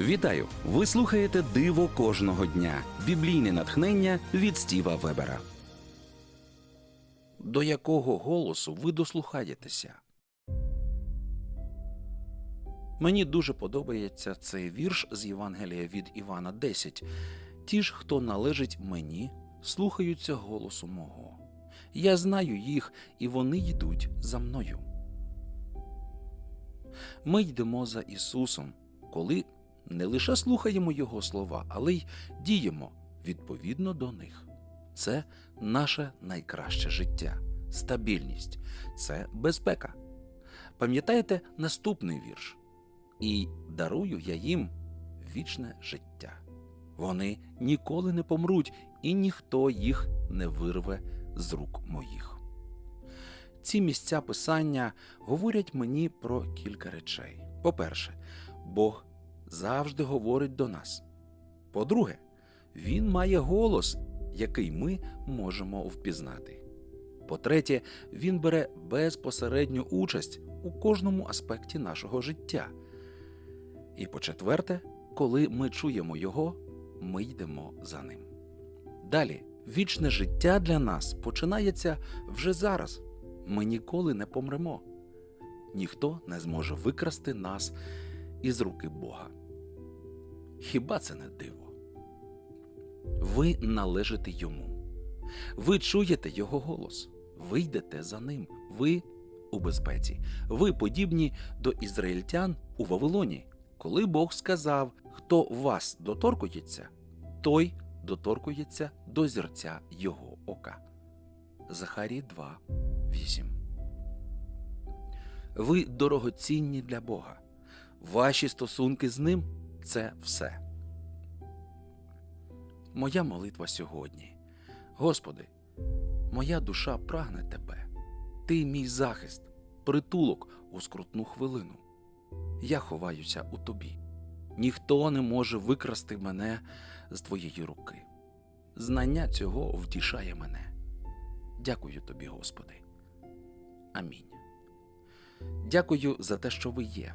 Вітаю! Ви слухаєте Диво кожного дня. Біблійне натхнення від Стіва Вебера. До якого голосу ви дослухаєтеся? Мені дуже подобається цей вірш з Євангелія від Івана 10. Ті ж, хто належить мені, слухаються голосу мого. Я знаю їх, і вони йдуть за мною. Ми йдемо за Ісусом, коли не лише слухаємо Його слова, але й діємо відповідно до них. Це наше найкраще життя, стабільність, це безпека. Пам'ятаєте наступний вірш? І дарую я їм вічне життя. Вони ніколи не помруть, і ніхто їх не вирве з рук моїх. Ці місця писання говорять мені про кілька речей. По-перше, Бог завжди говорить до нас. По-друге, Він має голос, який ми можемо впізнати. По-третє, Він бере безпосередню участь у кожному аспекті нашого життя. І по-четверте, коли ми чуємо Його, ми йдемо за ним. Далі, вічне життя для нас починається вже зараз. Ми ніколи не помремо. Ніхто не зможе викрасти нас із руки Бога. Хіба це не диво? Ви належите йому. Ви чуєте його голос, ви йдете за ним, ви у безпеці. Ви подібні до ізраїльтян у Вавилоні, коли Бог сказав, хто вас доторкується, той доторкується до зірця його ока. Захарій 2, 8. Ви дорогоцінні для Бога. Ваші стосунки з ним це все. Моя молитва сьогодні. Господи, моя душа прагне Тебе. Ти мій захист, притулок у скрутну хвилину. Я ховаюся у Тобі. Ніхто не може викрасти мене з Твоєї руки. Знання цього втішає мене. Дякую тобі, Господи. Амінь. Дякую за те, що ви є.